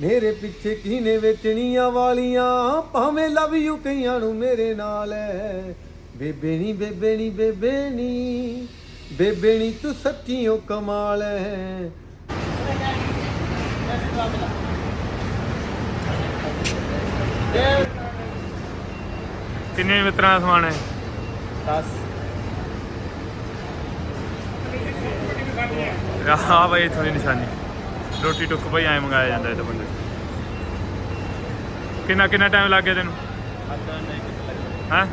ਮੇਰੇ ਪਿੱਛੇ ਕਿਹਨੇ ਵੇਚਣੀਆਂ ਵਾਲੀਆਂ? ਭਾਵੇਂ ਲਵ ਯੂ ਕਈਆਂ ਨੂੰ ਮੇਰੇ ਨਾਲ ਐ। ਬੇਬੇ ਨੀ ਬੇਬੇ ਨੀ ਬੇਬੇ ਨੀ। ਬੇਬੇ ਨੀ ਤੂੰ ਸੱਚੀਓ ਕਮਾਲ ਐ। ਕਿੰਨੇ ਮਿੱਤਰਾਂ ਦਾ ਸਮਾਨ ਹੈ 10 ਆਹ ਬਾਈ ਥੋੜੀ ਨਿਸ਼ਾਨੀ। ਰੋਟੀ ਟੁੱਕ ਭਾਈ ਐ ਮੰਗਾਇਆ ਜਾਂਦਾ ਇਹ ਤਾਂ ਬੰਦੇ। ਕਿੰਨਾ ਕਿੰਨਾ ਟਾਈਮ ਲੱਗ ਗਿਆ ਤੈਨੂੰ? ਹੈ?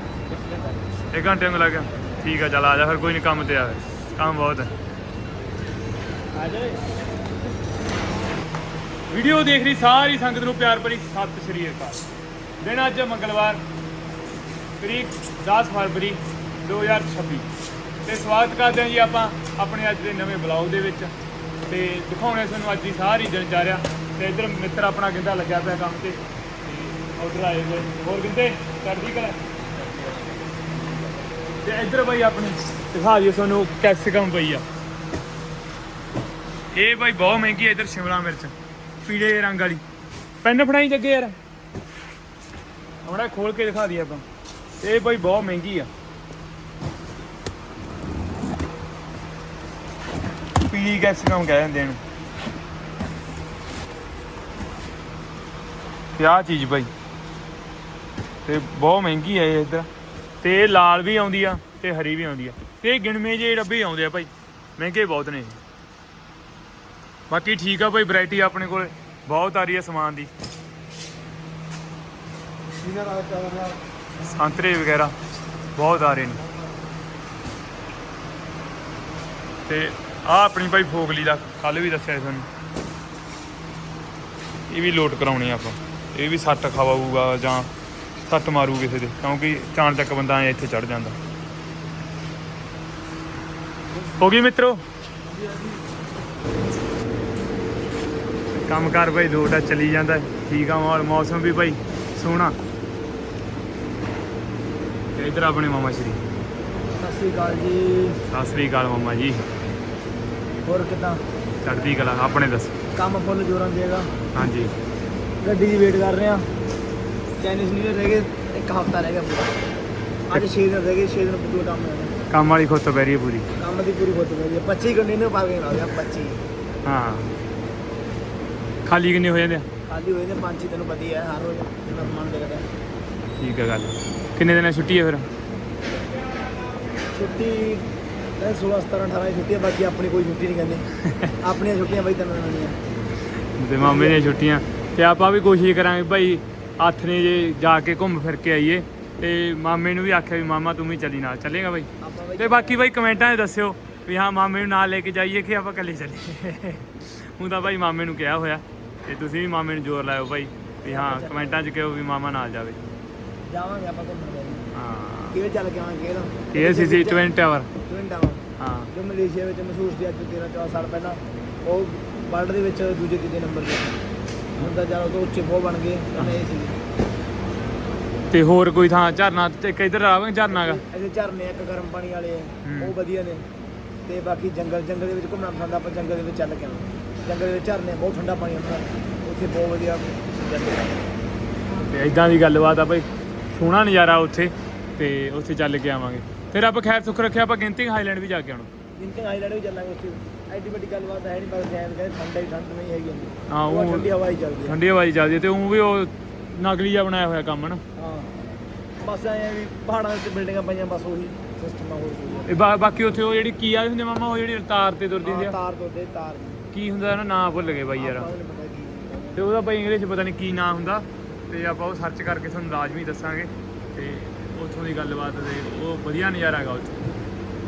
ਇੱਕ ਘੰਟੇ ਨੂੰ ਲੱਗ ਗਿਆ? ਠੀਕ ਆ ਚੱਲ ਆ ਜਾ ਫਿਰ ਕੋਈ ਨਹੀਂ ਕੰਮ ਤੇ ਆ। ਕੰਮ ਬਹੁਤ ਹੈ ਵੀਡੀਓ ਦੇਖ ਰਹੀ ਸਾਰੀ ਸੰਗਤ ਨੂੰ ਪਿਆਰ ਭਰੀ ਸਤਿ ਸ਼੍ਰੀ ਅਕਾਲ। ਦਿਨ ਅੱਜ ਮੰਗਲਵਾਰ ਤਰੀਕ 10 ਫਰਵਰੀ 2026 ਤੇ ਸਵਾਗਤ ਕਰਦੇ ਹਾਂ ਜੀ ਆਪਾਂ ਆਪਣੇ ਅੱਜ ਦੇ ਨਵੇਂ ਬਲੌਗ ਦੇ ਵਿੱਚ। ਤੇ ਦਿਖਾਉਣੇ ਤੁਹਾਨੂੰ ਅੱਜ ਦੀ ਸਾਰੀ ਦਿਨਚਾਰਿਆ। ਤੇ ਇੱਧਰ ਮਿੱਤਰ ਆਪਣਾ ਗਿੰਦਾ ਲੱਗਿਆ ਪਿਆ ਕੰਮ ਤੇ। ਆਰਡਰ ਆਏ ਹੋਏ। ਹੋਰ ਗਿੰਦੇ ਚੜ੍ਹਦੀ ਕਲਾ ਤੇ ਇੱਧਰ ਬਈ ਆਪਣੀ, ਦਿਖਾ ਦਿਓ ਤੁਹਾਨੂੰ ਕੈਪਸਿਕਮ ਪਈ ਆ। ਇਹ ਬਈ ਬਹੁਤ ਮਹਿੰਗੀ ਹੈ ਇੱਧਰ ਸ਼ਿਮਲਾ ਮਿਰਚ, ਪੀਲੇ ਰੰਗ ਵਾਲੀ। ਪੈਨ ਫੜਾਈ ਜੱਗੇ ਯਾਰ। ਹਮਣਾ ਖੋਲ ਕੇ ਦਿਖਾ ਦਈਏ ਆਪਾਂ। ਇਹ ਬਾਈ ਬਹੁਤ ਮਹਿੰਗੀ ਆ। ਪੀਲੀ ਕੈਪਸਿਕਮ ਕਹਿ ਦਿੰਦੇ ਇਹਨੂੰ। ਤੇ ਆਹ ਚੀਜ਼ ਭਾਈ ਤੇ ਬਹੁਤ ਮਹਿੰਗੀ ਹੈ ਇਹ ਇੱਧਰ। ਤੇ ਇਹ ਲਾਲ ਵੀ ਆਉਂਦੀ ਆ ਤੇ ਹਰੀ ਵੀ ਆਉਂਦੀ ਆ। ਤੇ ਇਹ ਗਿਣਵੇਂ ਜੇ ਡੱਬੇ ਆਉਂਦੇ ਆ ਭਾਈ ਮਹਿੰਗੇ ਬਹੁਤ ਨੇ ਬਾਕੀ ਠੀਕ ਆ ਭਾਈ ਵੈਰਾਈਟੀ ਆਪਣੇ ਕੋਲ। ਬਹੁਤ ਆ ਰਹੀ ਹੈ ਸਮਾਨ ਦੀ। ਸੰਤਰੇ ਵਗੈਰਾ ਬਹੁਤ ਆ ਰਹੇ ਨੇ। ਤੇ ਆ ਆਪਣੀ ਭਾਈ ਫੋਗਲੀ ਦਾ ਕੱਲ ਵੀ ਦੱਸਿਆ ਸੀ ਤੁਹਾਨੂੰ। ਇਹ ਵੀ ਲੋਟ ਕਰਾਉਣੀ ਆ ਆਪਾਂ। ਇਹ ਵੀ ਸੱਟ ਖਵਾਊਗਾ ਜਾਂ ਸੱਟ ਮਾਰੂ ਕਿਸੇ ਦੇ ਕਿਉਂਕਿ ਚਾਣ ਚੱਕ ਬੰਦਾ ਐ ਇੱਥੇ ਚੜ ਜਾਂਦਾ। ਹੋ ਗਈ ਮਿੱਤਰੋ? ਕੰਮ ਕਰ ਭਾਈ ਦੋ ਡਾ ਚੱਲੀ ਜਾਂਦਾ। ਠੀਕ ਆ ਮਾਹੌਲ ਮੌਸਮ ਵੀ ਭਾਈ ਸੋਹਣਾ। ਤੇ ਇਧਰ ਆਪਣੇ ਮਾਮਾ ਸ਼੍ਰੀ। ਸਤਿ ਸ੍ਰੀ ਅਕਾਲ ਜੀ। ਸਤਿ ਸ੍ਰੀ ਅਕਾਲ ਮਾਮਾ ਜੀ। ਹੋਰ ਕਿਦਾਂ? ਚੜ੍ਹਦੀ ਕਲਾ ਆਪਣੇ ਦੱਸ। ਕੰਮ ਫੁੱਲ ਜੋਰਾਂ ਦੇਗਾ ਹਾਂਜੀ। ਗੱਡੀ ਦੀ ਵੇਟ ਕਰ ਰਹੇ ਆ ਚਾਈਨੀਜ਼ ਨਿਊ ਰਹਿ ਗਏ ਇੱਕ ਹਫਤਾ ਰਹਿ ਗਿਆ ਪੂਰਾ। ਅੱਜ 6 ਦਿਨ ਰਹਿ ਗਏ 6 ਦਿਨ ਪੂਰਾ ਕੰਮ ਹੋਣਾ ਕੰਮ ਵਾਲੀ ਖੁੱਤ ਪੈ ਰਹੀ ਹੈ ਪੂਰੀ। ਕੰਮ ਦੀ ਪੂਰੀ ਖੁੱਤ ਪੈ ਰਹੀ ਹੈ। 25 ਕੰਟੇਨਰ ਪਾ ਕੇ ਨਾਲ 25 ਹਾਂ। ਖਾਲੀ ਕਿੰਨੇ ਹੋ ਜਾਂਦੇ ਆ? ਖਾਲੀ ਹੋਏ ਨੇ ਪੰਜ ਛੇ ਤੈਨੂੰ ਪਤਾ ਹੀ ਹੈ ਹਰ ਰੋਜ਼ ਕਿੰਨਾ ਸਮਾਨ ਦੇਖਦਾ ਠੀਕ ਹੈ ਗੱਲ। ਕਿੰਨੇ ਦਿਨਾਂ ਦੀ ਛੁੱਟੀ ਹੈ ਫਿਰ? ਛੁੱਟੀ ਇਹ 16 17 18 ਦੀ ਛੁੱਟੀ ਹੈ ਬਾਕੀ ਆਪਣੀ ਕੋਈ ਛੁੱਟੀ ਨਹੀਂ ਕਹਿੰਦੇ। ਆਪਣੀਆਂ ਛੁੱਟੀਆਂ ਬਈ ਤਿੰਨ ਦਿਨਾਂ ਦੀਆਂ। ਤੇ ਮਾਮੇ ਦੀਆਂ ਛੁੱਟੀਆਂ। ਤੇ ਆਪਾਂ ਵੀ ਕੋਸ਼ਿਸ਼ ਕਰਾਂਗੇ ਭਾਈ ਹੱਥ ਨੇ ਜੇ ਜਾ ਕੇ ਘੁੰਮ ਫਿਰ ਕੇ ਆਈਏ। ਤੇ ਮਾਮੇ ਨੂੰ ਵੀ ਆਖਿਆ ਵੀ ਮਾਮਾ ਤੂੰ ਵੀ ਚੱਲੀ ਨਾਲ। ਚੱਲੇਗਾ ਬਾਈ? ਬਈ ਤੇ ਬਾਕੀ ਬਾਈ ਕਮੈਂਟਾਂ 'ਚ ਦੱਸਿਓ ਵੀ ਹਾਂ ਮਾਮੇ ਨੂੰ ਨਾਲ ਲੈ ਕੇ ਜਾਈਏ ਕਿ ਆਪਾਂ ਇਕੱਲੇ ਚੱਲੀਏ। ਹੁਣ ਤਾਂ ਭਾਈ ਮਾਮੇ ਨੂੰ ਕਿਹਾ ਹੋਇਆ। ਤੇ ਤੁਸੀਂ ਵੀ ਮਾਮੇ ਨੂੰ ਜ਼ੋਰ ਲਾਇਓ ਭਾਈ ਵੀ ਹਾਂ ਕਮੈਂਟਾਂ 'ਚ ਕਿਹੋ ਵੀ ਮਾਮਾ ਨਾਲ ਜਾਵੇ। ਜਾਵਾਂਗੇ ਆਪਾਂ ਘੁੰਮਣ ਹਾਂ। ਕਿਹੜੇ ਚੱਲ ਕੇ ਆਵਾਂਗੇ ਕਿਹੜਾ ਇਹ ਸੀ ਸੀ 20 ਟਾਵਰ ਟਾਵਰ ਹਾਂ। ਜੋ ਮਲੇਸ਼ੀਆ ਵਿੱਚ ਮਸ਼ਹੂਰ ਸੀ ਅੱਜ ਤੋਂ 13 14 ਸਾਲ ਪਹਿਲਾਂ ਉਹ ਵਰਲਡ ਦੇ ਵਿੱਚ ਦੂਜੇ ਤੀਜੇ ਨੰਬਰ ਤੇ ਸੀ। ਹੁਣ ਤਾਂ ਜਦੋਂ ਤੋਂ ਉੱਚੇ ਬਹੁਤ ਬਣ ਗਏ ਤਾਂ ਇਹ ਸੀ ਤੇ ਹੋਰ ਕੋਈ ਥਾਂ ਝਰਨਾ ਤੇ ਇੱਕ ਇੱਧਰ ਆਵਾਂਗੇ ਝਰਨਾ ਗਾ? ਐਸੇ ਝਰਨੇ ਆ, ਇੱਕ ਗਰਮ ਪਾਣੀ ਵਾਲੇ ਆ ਹੂੰ। ਉਹ ਵਧੀਆ ਨੇ। ਤੇ ਬਾਕੀ ਜੰਗਲ ਜੰਗਲ ਦੇ ਵਿੱਚ ਘੁੰਮਣਾ ਪਸੰਦ ਆ, ਆਪਾਂ ਜੰਗਲ ਦੇ ਵਿੱਚ ਚੱਲ ਕੇ ਆਵਾਂਗੇ ਜੰਗਲ ਦੇ ਵਿੱਚ ਝਰਨੇ ਆ, ਬਹੁਤ ਠੰਡਾ ਪਾਣੀ ਹੁੰਦਾ ਉੱਥੇ ਬਹੁਤ ਵਧੀਆ ਜੰਗਲ ਆ। ਤੇ ਇਦਾਂ ਦੀ ਗੱਲਬਾਤ ਆ ਭਾਈ ਸੋਹਣਾ ਨਜ਼ਾਰਾ ਉੱਥੇ ਤੇ ਉੱਥੇ ਚੱਲ ਕੇ ਆਵਾਂਗੇ। ਫਿਰ ਆਪਾਂ ਖੈਰ ਸੁੱਖ ਰੱਖਿਆ ਆਪਾਂ ਗਿੰਤਿੰਗ ਹਾਈਲੈਂਡ ਵੀ ਜਾ ਕੇ ਆਉਣਾ। ਜਿੰਨੇ ਹਾਈਲਾਈਟ ਵੀ ਚੱਲਾਂਗੇ ਉੱਥੇ। ਐਡੀ ਵੱਡੀ ਗੱਲਬਾਤ ਹੈ ਨਹੀਂ ਬਸ ਜੈਨ ਕਹਿੰਦੇ ਠੰਡਾ ਹੀ ਠੰਡ ਨਹੀਂ ਹੈਗੀ ਇੰਨੀ। ਹਾਂ, ਉਹ ਉਹ- ਠੰਡੀ ਹਵਾ ਹੀ ਚੱਲਦੀ ਹੈ। ਠੰਡੀ ਹਵਾ 'ਚ ਚੱਲਦੀ ਹੈ ਤੇ ਉਹ ਵੀ ਉਹ ਨਕਲੀ ਜਿਹਾ ਬਣਾਇਆ ਹੋਇਆ ਕੰਮ ਨਾ ਹਾਂ। ਬਸ ਐਂ ਆ ਵੀ ਪਹਾੜਾਂ ਤੇ ਬਿਲਡਿੰਗਾਂ ਪਈਆਂ ਬਸ ਉਹੀ ਸਿਸਟਮ ਆ ਹੋਰ ਕੋਈ ਇਹ ਬਾ- ਬਾਕੀ ਉੱਥੇ ਉਹ ਜਿਹੜੀ ਕੀ ਆ ਹੁੰਦੇ ਮਾਮਾ ਉਹ ਜਿਹੜੀ ਤਾਰ ਤੇ ਤੁਰਦੀ ਹੁੰਦੀ ਹਾਂ, ਆ ਤਾਰ ਤੋਂ ਦੇ ਤਾਰ। ਕੀ ਹੁੰਦਾ ਨਾ ਨਾਂ ਭੁੱਲ ਗਏ ਬਾਈ ਯਾਰ। ਪਤਾ ਕੀ। ਤੇ ਉਹਦਾ ਭਾਈ ਇੰਗਲਿਸ਼ 'ਚ ਪਤਾ ਨਹੀਂ ਕੀ ਨਾਂ ਹੁੰਦਾ ਤੇ ਆਪਾਂ ਉਹ ਸਰਚ ਕਰਕੇ ਤੁਹਾਨੂੰ ਲਾਜ਼ਮੀ ਦੱਸਾਂਗੇ ਤੇ ਉੱਥੋਂ ਦੀ ਗੱਲਬਾਤ ਤੇ ਉਹ ਵਧੀਆ ਨਜ਼ਾਰਾ ਹੈਗਾ ਉੱਥੇ।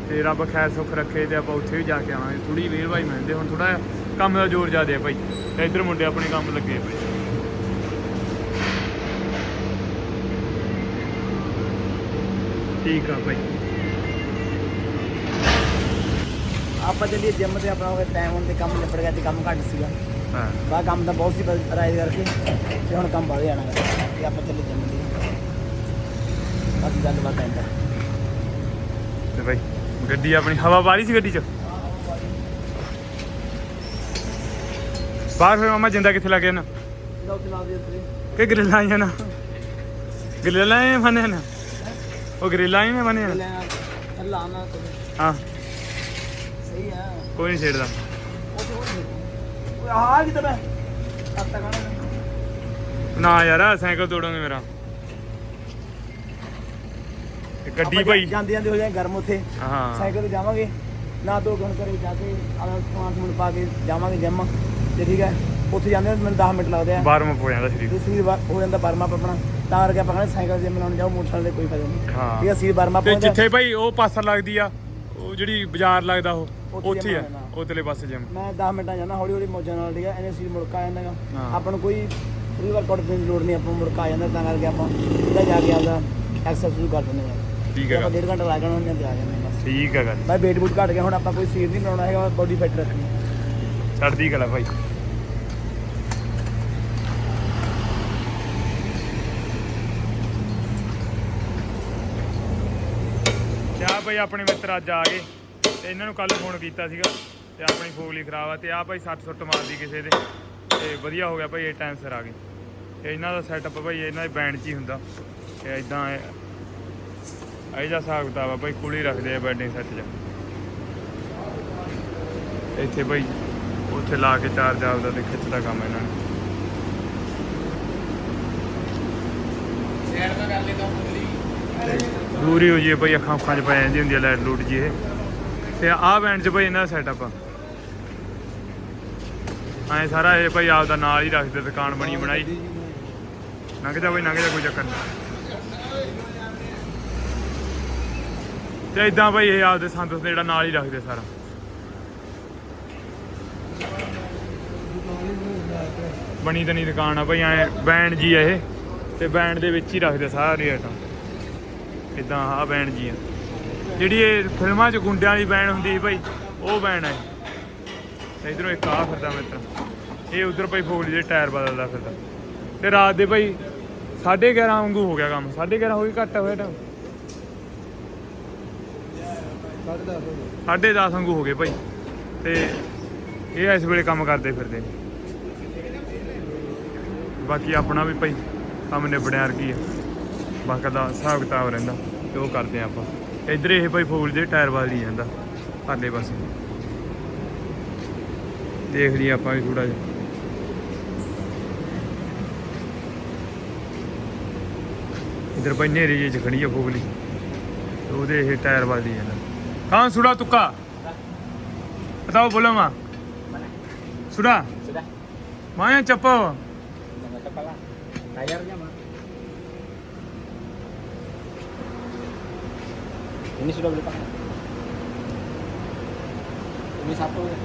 ਤੇ ਰੱਬ ਖੈਰ ਸੁੱਖ ਰੱਖੇ ਤੇ ਆਪਾਂ ਉੱਥੇ ਵੀ ਜਾ ਕੇ ਆਵਾਂਗੇ। ਥੋੜੀ ਵੇਰ ਭਾਈ ਮਿਲਦੇ ਹੁਣ ਥੋੜਾ ਕੰਮ ਦਾ ਜ਼ੋਰ ਜ਼ਿਆਦਾ ਹੈ ਭਾਈ। ਤੇ ਇੱਧਰ ਮੁੰਡੇ ਆਪਣੇ ਕੰਮ ਲੱਗੇ ਭਾਈ। ਠੀਕ ਆ ਭਾਈ। ਆਪਾਂ ਚੱਲੀਏ ਜਿਮ ਤੇ ਆਪਣਾ ਉਹ ਟਾਈਮ ਹੁਣ ਤੇ ਕੰਮ ਨਿਬੜ ਗਿਆ ਤੇ ਕੰਮ ਘੱਟ ਸੀਗਾ। ਹਾਂ। ਬਾ ਕੰਮ ਤਾਂ ਬਹੁਤ ਸੀ ਰਾਈਜ਼ ਕਰਕੇ ਤੇ ਹੁਣ ਕੰਮ ਵਧ ਜਾਣਾ ਗਾ। ਤੇ ਆਪਾਂ ਚੱਲੇ ਜਿਮ ਦੀ ਬਾਕੀ ਗੱਲਬਾਤ ਐਂਦਾ ਤੇ ਭਾਈ ਗੱਡੀ ਆਪਣੀ ਹਵਾ ਬਾਰੀ ਸੀ ਗੱਡੀ 'ਚ? ਬਾਹਰ ਫਿਰ ਮਾਮਾ ਜਿੰਦਾ ਕਿੱਥੇ ਲੱਗ ਗਿਆ ਨਾ ਕਿ ਗਰਿੱਲਾਂ ਆਈਆਂ ਨਾ ਗਰਿੱਲਾਂ ਆਈਆਂ ਬਣੇ ਨਾ? ਉਹ ਗਰਿੱਲਾਂ ਬਣੇ ਨਾ ਹਾਂ। ਸਹੀ ਹੈ ਕੋਈ ਨਹੀਂ ਛੇੜਦਾ। ਉਹ ਤੇ ਉਹ ਓਏ ਆ ਕਿਤੇ ਮੈਂ ਨਾ ਯਾਰ ਸਾਈਕਲ ਤੋੜੋਗੇ ਮੇਰਾ। ਗੱਡੀ ਭਾਈ ਜਾਂਦੇ ਜਾਂਦੇ ਹੋ ਜਾਏ ਗਰਮ ਉੱਥੇ। ਹਾਂ। ਸਾਈਕਲ ਤੇ ਜਾਵਾਂਗੇ। ਨਾ ਦੋ ਘੰਟੇ ਘਰੇ ਜਾ ਕੇ ਆਪਣਾ ਸਮਾਨ ਸਮੂਨ ਪਾ ਕੇ ਜਾਵਾਂਗੇ ਜਿਮ ਤੇ ਠੀਕ ਹੈ ਉੱਥੇ ਜਾਂਦੇ ਮੈਨੂੰ 10 ਮਿੰਟ ਲੱਗਦੇ ਆ। ਬਾਰਵਾਂ ਹੋ ਜਾਂਦਾ ਸਰੀਰ। ਤੇ ਸਰੀਰ ਹੋ ਜਾਂਦਾ ਬਰਮਾ ਆਪਣਾ। ਤਾਂ ਕਰਕੇ ਆਪਾਂ ਕਹਿੰਦੇ ਸਾਈਕਲ ਜਿਮ ਲਾਉਣ ਜਾਓ ਮੋਟਰਸਾਈਕਲ ਦੇ ਕੋਈ ਫਾਇਦਾ ਨਹੀਂ। ਹਾਂ। ਠੀਕ ਹੈ ਸਰੀਰ ਬਰਮਾ ਤੇ ਪਹੁੰਚਦਾ ਜਿੱਥੇ ਭਾਈ ਉਹ ਪਾਸਾ ਲੱਗਦੀ ਆ ਉਹ ਜਿਹੜੀ ਬਾਜ਼ਾਰ ਲੱਗਦਾ ਉਹ ਉੱਥੇ ਆ। ਉਤਲੇ ਪਾਸੇ ਜਿਮ ਮੈਂ 10 ਮਿੰਟਾਂ ਜਾਂਦਾ ਹੌਲੀ ਹੌਲੀ ਮੌਜਾਂ ਨਾਲ ਠੀਕ ਹੈ ਇਹਨੇ ਸਰੀਰ ਮੁੜਕਾ ਜਾਂਦਾ ਗਾ ਹਾਂ। ਆਪਾਂ ਨੂੰ ਕੋਈ ਫਰੀ ਵਰਕਆਊਟ ਦੀ ਲੋੜ ਨਹੀਂ ਆਪਾਂ ਨੂੰ ਮੁੜਕਾ ਆ ਜਾਂਦਾ ਤਾਂ ਕਰਕੇ ਆਪਾਂ ਜਾ ਕੇ ਆਪਦਾ ਐਕਸਰਸਾਈਜ਼ ਸ਼ੁਰੂ ਕਰ ਦਿੰਦੇ ਹਾਂ ਠੀਕ ਹੈਗਾ। ਆਪਾਂ ਡੇਢ ਘੰਟਾ ਲਾ ਜਾਣਾ ਹੁੰਦੇ ਤੇ ਆ ਹਾਂ ਬਸ। ਠੀਕ ਹੈਗਾ ਬਾਈ weight ਬੂਟ ਘਟ ਗਿਆ ਹੁਣ ਆਪਾਂ ਕੋਈ ਸਰੀਰ ਨਹੀਂ ਬਣਾਉਣਾ ਹੈਗਾ ਬੋਡੀ ਫਿੱਟ ਰੱਖਣੀ। ਛੱਡਦੀ ਗਲਾ ਭਾਈ। ਕਿਆ ਭਾਈ ਆਪਣੇ ਮਿੱਤਰ ਅੱਜ ਆ ਗਏ ਤੇ ਇਹਨਾਂ ਨੂੰ ਕੱਲ ਫੋਨ ਕੀਤਾ ਸੀਗਾ ਤੇ ਆਪਣੀ ਫੋਗਲੀ ਖਰਾਬ ਆ ਤੇ ਆ ਭਾਈ 60 ਸੁੱਟ ਮਾਰਦੀ ਕਿਸੇ ਦੇ ਤੇ ਵਧੀਆ ਹੋ ਗਿਆ ਭਾਈ ਇਹ ਟਾਈਮ ਸਿਰ ਆ ਗਏ। ਤੇ ਇਹਨਾਂ ਦਾ ਸੈਟਅਪ ਭਾਈ ਇਹਨਾਂ ਦੇ ਬੈਂਡ 'ਚ ਹੀ ਹੁੰਦਾ ਤੇ ਇਦਾਂ ਇਹ ਜਿਹਾ ਹਿਸਾਬ ਕਿਤਾਬ ਆ ਭਾਈ ਕੁਲੀ ਰੱਖਦੇ ਆ ਬੈਂਡਿੰਗ ਸੈੱਟ 'ਚ। ਇੱਥੇ ਭਾਈ ਉੱਥੇ ਲਾ ਕੇ ਚਾਰਜ ਆਪਦਾ ਤੇ ਖਿੱਚਦਾ ਕੰਮ ਇਹਨਾਂ ਨੇ। ਦੂਰੀ ਹੋ ਜੀ ਭਾਈ ਅੱਖਾਂ ਅੱਖਾਂ 'ਚ ਪੈ ਜਾਂਦੀ ਹੁੰਦੀ ਆ ਲਾਈਟ ਲੂਟ ਜੀ ਇਹ। ਤੇ ਆਹ ਬੈਂਡ 'ਚ ਭਾਈ ਇਹਨਾਂ ਦਾ ਸੈਟਅਪ ਆ। ਐ ਸਾਰਾ ਇਹ ਭਾਈ ਆਪਦਾ ਨਾਲ ਹੀ ਰੱਖਦੇ ਦੁਕਾਨ ਬਣੀ ਬਣਾਈ। ਲੰਘ ਜਾ ਭਾਈ ਲੰਘ ਜਾ ਕੋਈ ਚੱਕਰ ਨਹੀਂ ਤੇ ਇਦਾਂ ਭਾਈ ਇਹ ਆਪਦੇ ਸੰਤੋਸ਼ ਜਿਹੜਾ ਨਾਲ ਹੀ ਰੱਖਦੇ ਸਾਰਾ। ਬਣੀ ਤਨੀ ਦੁਕਾਨ ਆ ਭਾਈ ਐ ਬੈਂਡ ਜੀ ਆ ਇਹ, ਤੇ ਬੈਂਡ ਦੇ ਵਿੱਚ ਹੀ ਰੱਖਦੇ ਸਾਰੇ ਆਈਟਮ ਇਦਾਂ ਆਹ ਬੈਂਡ ਜੀ ਆ। ਜਿਹੜੀ ਇਹ ਫਿਲਮਾਂ 'ਚ ਗੁੰਡਿਆਂ ਵਾਲੀ ਬੈਂਡ ਹੁੰਦੀ ਸੀ ਭਾਈ ਉਹ ਬੈਂਡ ਹੈ ਤੇ ਇਧਰੋਂ ਇੱਕ ਆ ਫਿਰਦਾ ਮਿੱਤਰ ਇਹ ਉਧਰ ਭਾਈ ਫੋਗਲੀ ਦੇ ਟਾਇਰ ਬਦਲਦਾ ਫਿਰਦਾ। ਤੇ ਰਾਤ ਦੇ ਭਾਈ 11:30 ਵਾਂਗੂ ਹੋ ਗਿਆ ਕੰਮ। 11:30 ਹੋ ਗਈ ਘੱਟ ਹੋਇਆ ਟਾਈਮ ਸਾਢੇ 10 ਵਾਂਗੂ ਹੋ ਗਏ ਭਾਈ। ਤੇ ਇਹ ਇਸ ਵੇਲੇ ਕੰਮ ਕਰਦੇ ਫਿਰਦੇ ਬਾਕੀ ਆਪਣਾ ਵੀ ਭਾਈ ਕੰਮ ਨਿਬੜਿਆ ਵਰਗੀ ਆ। ਬਾਕੀ ਦਾ ਹਿਸਾਬ ਕਿਤਾਬ ਰਹਿੰਦਾ, ਤੇ ਉਹ ਕਰਦੇ ਆ ਆਪਾਂ। ਇੱਧਰ ਇਹ ਭਾਈ ਫੂਲ ਦੇ ਟਾਇਰ ਵੱਲ ਹੀ ਜਾਂਦਾ ਪਰਲੇ ਪਾਸੇ। ਦੇਖ ਲਈ ਆਪਾਂ ਵੀ ਥੋੜਾ ਜਿਹਾ। ਇੱਧਰ ਭਾਈ ਨੇਰੇ ਜਿਹੇ ਚ ਖੜੀ ਆ ਫੂਗਲੀ ਉਹਦੇ ਇਹ ਟਾਇਰ ਵੱਲ ਹੀ ਜਾਂਦਾ। Kawan sudah tukar? Sudah. Atau belum, Mak? Mana? Sudah? Sudah. Mak yang cepat? Tidak cepat lah. Tayarnya, Mak. Ini sudah beli pakai. Ini satu. Ya?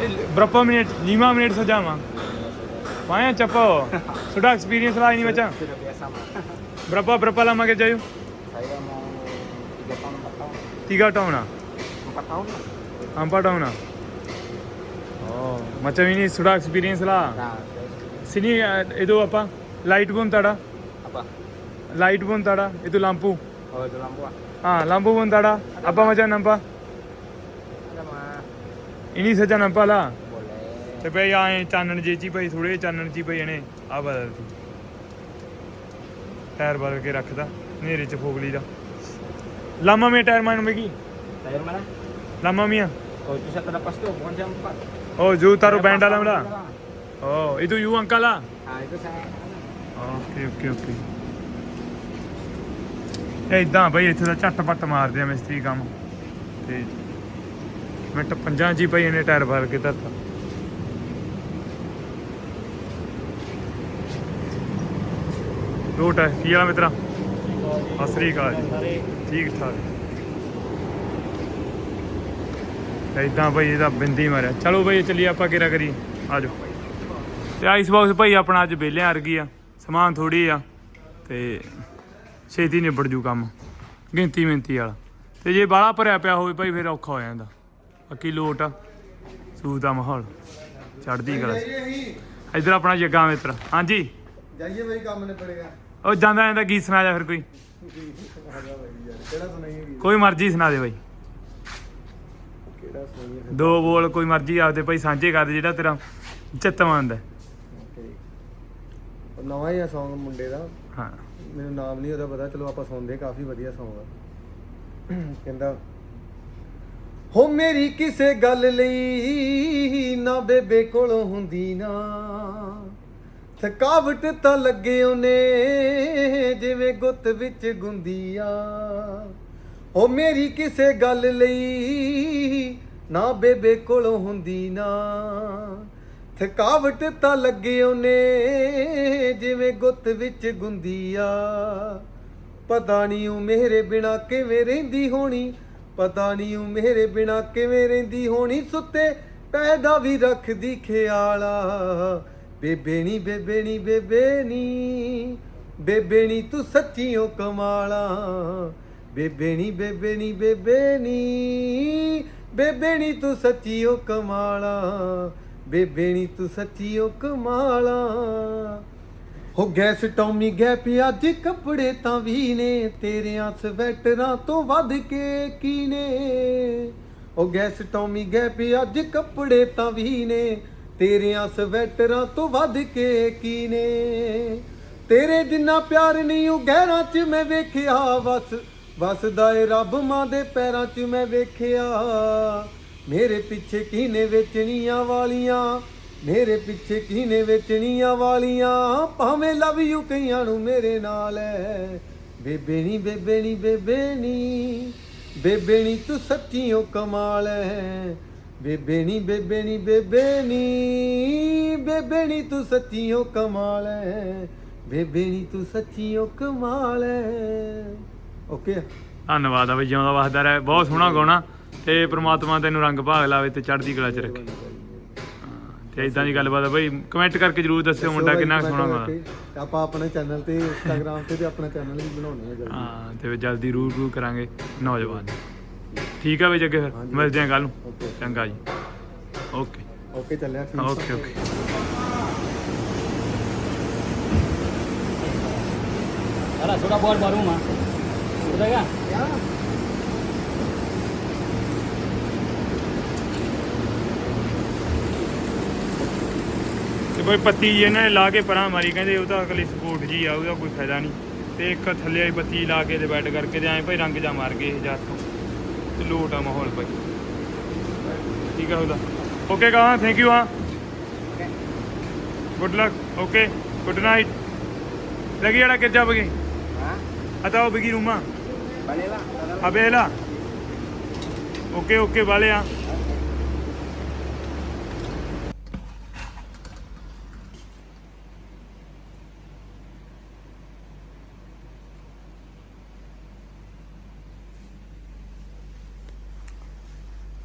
Eh, berapa minit? Lima minit saja, Mak. Mak yang cepat? Sudah experience lah ini, macam. Sudah, sudah. Sudah biasa mah. berapa berapa lama kerja yuk Saya mau tiga tahun empat tahun. tiga tahun lah Empat tahun lah. empat tahun lah oh macam ini sudah experience lah Nah, sini eh, itu apa light pun tak ada apa? light pun tak ada itu lampu Oh itu lampu ah. ah lampu pun tak ada apa macam nampak Ada mah. ini saja nampak lah Boleh. ਤੇ ਭਾਈ ਆਏ ਚਾਨਣ ਜੇ ਹੀ ਭਾਈ ਥੋੜੇ ਚਾਨਣ ਹੀ ਭਾਈ ਇਹਨੇ ਆ ਬਦਲਤੀ tyre ਬਦਲ ਕੇ ਰੱਖਦਾ ਹਨੇਰੇ ਚ ਫੋਗਲੀ ਦਾ ਲਾਮਾ ਮੇ ਟਾਇਰ ਮਾਨ ਮੇਗੀ Tayar mana? ਲਾਮਾ ਮੀਆਂ। Oh itu saya terlepas tuh, bukan jam empat. ਓ ਜੂ ਤਾਰੋ ਬੈਂਡ ਵਾਲਾ ਮੜਾ Ah ਓ ਇਹ ਤੂੰ ਯੂ ਅੰਕਲ ਆ? itu saya. Okay okay okay. ਇਹ ਇਦਾਂ ਭਾਈ ਇੱਥੇ ਦਾ ਝੱਟ ਪੱਟ ਮਾਰਦੇ ਆ ਮਿਸਤਰੀ ਕੰਮ। ਤੇ ਮਿੰਟ ਪੰਜਾਂ ਜੀ ਭਾਈ ਇਹਨੇ ਟਾਇਰ ਬਦਲ ਕੇ ਧਰਤਾ ਲੋਟ ਹੈ ਕੀ ਹਾਲ ਆ ਮਿੱਤਰਾ? ਸਤਿ ਸ੍ਰੀ ਅਕਾਲ ਜੀ। ਠੀਕ ਠਾਕ। ਇਦਾਂ ਭਾਈ ਇਹਦਾ ਬਿੰਦੀ ਮਾਰਿਆ। ਚਲੋ ਭਾਈ ਚੱਲੀਏ ਆਪਾਂ ਕਿਰਾ ਕਰੀ ਆਜੋ ਤੇ ਆਈਸ ਬਾਕਸ ਭਾਈ ਆਪਣਾ ਅੱਜ ਵਿਹਲਿਆਂ ਵਰਗੀ ਆ। ਸਮਾਨ ਥੋੜੀ ਆ। ਤੇ ਛੇਤੀ ਨਿਬੜ ਜੂ ਕੰਮ। ਗਿਣਤੀ ਮਿੰਤੀ ਵਾਲਾ। ਤੇ ਜੇ ਬਾਹਲਾ ਭਰਿਆ ਪਿਆ ਹੋਵੇ ਭਾਈ ਫਿਰ ਔਖਾ ਹੋ ਜਾਂਦਾ। ਬਾਕੀ ਲੋਟ ਆ। ਸੂਤ ਦਾ ਮਾਹੌਲ। ਚੜਦੀ ਕਲਾ। ਇਧਰ ਆਪਣਾ ਜੱਗਾ ਮਿੱਤਰ। ਹਾਂਜੀ? ਜਾਈਏ ਬਈ, ਕੰਮ ਨੇ ਉਹ ਜਾਂਦਾ ਜਾਂਦਾ ਗੀਤ ਸੁਣਾ ਜਾ ਫਿਰ ਕੋਈ। ਕਿਹੜਾ ਸੁਣਾਈਏ ਕੋਈ ਮਰਜ਼ੀ ਸੁਣਾ ਦੇ ਬਾਈ। ਕਿਹੜਾ ਸੁਣਾਈਏ ਫਿਰ ਦੋ ਬੋਲ ਕੋਈ ਮਰਜ਼ੀ ਆਪਦੇ ਭਾਈ ਸਾਂਝੇ ਕਰ ਦੇ ਜਿਹੜਾ ਤੇਰਾ ਚਿੱਤ ਮੰਨਦਾ Okay. ਉਹ ਨਵਾਂ ਹੀ ਆ Song ਮੁੰਡੇ ਦਾ। ਹਾਂ। ਮੈਨੂੰ ਨਾਮ ਨਹੀਂ ਉਹਦਾ ਪਤਾ ਚਲੋ ਆਪਾਂ ਸੁਣਦੇ ਕਾਫੀ ਵਧੀਆ Song ਆ। ਕਹਿੰਦਾ ਹੋ ਮੇਰੀ ਕਿਸੇ ਗੱਲ ਲਈ ਨਾ ਬੇਬੇ ਕੋਲੋਂ ਹੁੰਦੀ ਨਾ। ਥਕਾਵਟ ਤਾਂ ਲੱਗੇ ਉਹਨੇ, ਜਿਵੇਂ ਗੁੱਤ ਵਿੱਚ ਗੁੰਦੀ ਉਹ ਮੇਰੀ ਕਿਸੇ ਗੱਲ ਲਈ ਨਾ ਬੇਬੇ ਕੋਲੋਂ ਹੁੰਦੀ ਨਾ। ਥਕਾਵਟ ਤਾਂ ਲੱਗੇ ਉਹਨੇ, ਜਿਵੇਂ ਗੁੱਤ ਵਿੱਚ ਗੁੰਦੀ ਆ ਪਤਾ ਨਹੀਂ ਉਹ ਮੇਰੇ ਬਿਨਾ ਕਿਵੇਂ ਰਹਿੰਦੀ ਹੋਣੀ, ਪਤਾ ਨਹੀਂ ਉਹ ਮੇਰੇ ਬਿਨਾ ਕਿਵੇਂ ਰਹਿੰਦੀ ਹੋਣੀ। ਸੁੱਤੇ ਪੈਦਾ ਵੀ ਰੱਖਦੀ ਖਿਆਲਾ। ਬੇਬੇ ਬੇਬੇਣੀ ਬੇਬੇ ਬੇਬੇਣੀ ਤੂੰ ਸੱਚੀਓ ਕਮਾਲਾ। ਬੇਬੇ ਨੀ ਬੇਬੇ ਬੇਬੇਣੀ ਬੇਬੇ ਨੀ ਬੇਬੇ ਨੀ ਤੂੰ ਸੱਚੀਓ ਕਮਾਲਾ। ਬੇਬੇ ਨੀ ਤੂੰ ਸੱਚੀਓ ਕਮਾਲਾ। ਹੋ ਗੈਸ ਟੌਮੀ ਗੈ ਅੱਜ ਕੱਪੜੇ ਤਾਂ ਵੀ ਨੇ ਤੇਰਿਆਂ ਸਵੈਟਰਾਂ ਤੋਂ ਵੱਧ ਕੇ ਕੀ ਨੇ? ਉਹ ਗੈਸ ਟੌਮੀ ਗੈ ਅੱਜ ਕੱਪੜੇ ਤਾਂ ਵੀ ਨੇ ਤੇਰਿਆਂ ਸਵੈਟਰਾਂ ਤੋਂ ਵੱਧ ਕੇ ਕੀ ਨੇ? ਤੇਰੇ ਜਿੰਨਾ ਪਿਆਰ ਨਹੀਂ ਉਹ ਗਹਿਰਾਂ 'ਚ ਮੈਂ ਵੇਖਿਆ। ਵਸ, ਵਸਦਾ ਏ ਰੱਬ ਮਾਂ ਦੇ ਪੈਰਾਂ 'ਚ ਮੈਂ ਵੇਖਿਆ। ਮੇਰੇ ਪਿੱਛੇ ਕੀਨੇ ਵੇਚਣੀਆਂ ਵਾਲੀਆਂ? ਮੇਰੇ ਪਿੱਛੇ ਕੀਨੇ ਵੇਚਣੀਆਂ ਵਾਲੀਆਂ? ਭਾਵੇਂ ਲਵ ਯੂ ਕਈਆਂ ਨੂੰ ਮੇਰੇ ਨਾਲ ਐ। ਬੇਬੇ ਨੀ ਬੇਬੇ ਨੀ ਬੇਬੇ ਨੀ। ਬੇਬੇ ਨੀ ਤੂੰ ਸੱਚੀਓ ਕਮਾਲ ਐ। ਬੇਬੇ ਨੀ ਬੇਬੇ ਨੀ ਬੇਬੇ ਨੀ ਬੇਬੇ ਨੀ ਤੂੰ ਸੱਚੀਓ ਕਮਾਲ ਐ। ਬੇਬੇ ਨੀ ਤੂੰ ਸੱਚੀਓ ਕਮਾਲ ਐ। ਓਕੇ। ਧੰਨਵਾਦ ਆ ਬਈ ਜਿਉਂਦਾ ਵਸਦਾ ਰਹਿ। ਬਹੁਤ ਸੋਹਣਾ ਗਾਉਣਾ। ਤੇ ਪ੍ਰਮਾਤਮਾ ਤੈਨੂੰ ਰੰਗ ਭਾਗ ਲਾਵੇ ਤੇ ਚੜ੍ਹਦੀ ਕਲਾ ਚ ਰੱਖੇ। ਹਾਂ, ਤੇ ਇਦਾਂ ਦੀ ਗੱਲਬਾਤ ਆ ਬਈ ਕਮੈਂਟ ਕਰਕੇ ਜਰੂਰ ਦੱਸਿਓ ਮੁੰਡਾ ਕਿੰਨਾ ਕੁ ਸੋਹਣਾ ਗਾਉਂਦਾ ਤੇ ਆਪਾਂ ਆਪਣੇ ਚੈਨਲ ਤੇ ਇੰਸਟਾਗ੍ਰam ਤੇ ਤੇ ਆਪਣਾ ਚੈਨਲ ਵੀ ਬਣਾਉਣੇ ਆ ਜਲਦੀ। ਹਾਂ ਤੇ ਜਲਦੀ ਰੂ ਰੂ ਕਰਾਂਗੇ। ਨੌਜਵਾਨ। ਠੀਕ ਆ ਬਈ ਜੱਗੇ ਫਿਰ। ਮਿਲਦੇ ਆਂ ਕੱਲ ਨੂੰ। ਓਕੇ। ਚੰਗਾ ਜੀ। ਓਕੇ। ਓਕੇ ਚੱਲਿਆ। ਠੀਕ okay okay. Ahora, sudah buat baru mah. Udah kan? ਤੇ ਕੋਈ ਪੱਤੀ ਜੀ ਇਹਨਾਂ ਨੇ ਲਾ ਕੇ ਪਰਾਂ ਮਾਰੀ ਕਹਿੰਦੇ ਉਹ ਤਾਂ ਅਗਲੀ ਸਪੋਰਟ ਜੀ ਆ ਉਹਦਾ ਕੋਈ ਫਾਇਦਾ ਨਹੀਂ। ਤੇ ਇੱਕ ਥੱਲੇ ਵਾਲੀ ਪੱਤੀ ਲਾ ਕੇ ਤੇ ਬੈੱਡ ਕਰਕੇ ਤੇ ਐਂ ਭਾਈ ਰੰਗ ਜਾ ਮਾਰ ਗਏ ਜੱਟ ਤੋਂ। ਤੇ ਲੋਟ ਆ ਮਾਹੌਲ ਭਾਈ। ਠੀਕ ਆ ਉਹਦਾ ਓਕੇ ਕਹਾਂ ਥੈਂਕ ਯੂ ਹਾਂ। Good luck okay good night ਲਗੀ ਜਿਹੜਾ ਕਿੱਜਾ ਬਗੀ? ਅਤਾ ਉਹ ਬਗੀ ਰੂਮਾ। ਅਬੇਲਾ ਓਕੇ ਓਕੇ ਵਾਲੇ ਆ।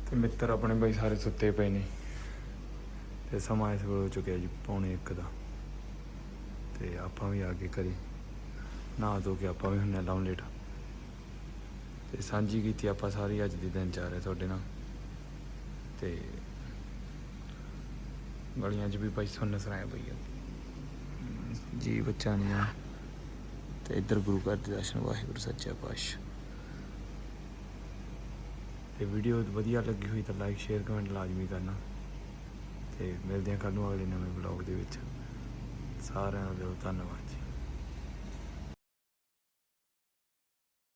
ਤੇ ਮਿੱਤਰ ਆਪਣੇ ਬਈ ਸਾਰੇ ਸੁੱਤੇ ਪਏ ਨੇ। ਤੇ ਸਮਾਂ ਇਸ ਵੇਲੇ ਹੋ ਚੁੱਕਿਆ ਜੀ ਪੌਣੇ 1 ਦਾ। ਤੇ ਆਪਾਂ ਵੀ ਆ ਕੇ ਕਰੀ ਨਾ ਧੋ ਕੇ ਆਪਾਂ ਵੀ ਹੁੰਨੇ ਲਾਉਣ ਲੇਟ। ਤੇ ਸਾਂਝੀ ਕੀਤੀ ਆਪਾਂ ਸਾਰੀ ਅੱਜ ਦੀ ਦਿਨ ਚਾਹ ਰਹੇ ਤੁਹਾਡੇ ਨਾਲ। ਤੇ ਗਲੀਆਂ 'ਚ ਵੀ ਭਾਈ ਸੁਣ ਸੁਣਾਇਆ ਪਈ ਆ। ਜੀ ਬੱਚਾ ਨਹੀਂ ਆ ਤੇ ਇੱਧਰ ਗੁਰੂ ਘਰ ਦੇ ਦਰਸ਼ਨ ਵਾਹਿਗੁਰੂ ਸੱਚਾ ਪਾਤਸ਼ਾਹ। ਤੇ ਵੀਡੀਓ ਵਧੀਆ ਲੱਗੀ ਹੋਈ ਤਾਂ ਲਾਈਕ ਸ਼ੇਅਰ ਕਮੈਂਟ ਲਾਜ਼ਮੀ ਕਰਨਾ। ਤੇ ਮਿਲਦੇ ਹਾਂ ਕੱਲ ਨੂੰ ਅਗਲੇ ਨਵੇਂ ਵਲੌਗ ਦੇ ਵਿੱਚ। ਸਾਰਿਆਂ ਦਾ ਧੰਨਵਾਦ ਜੀ।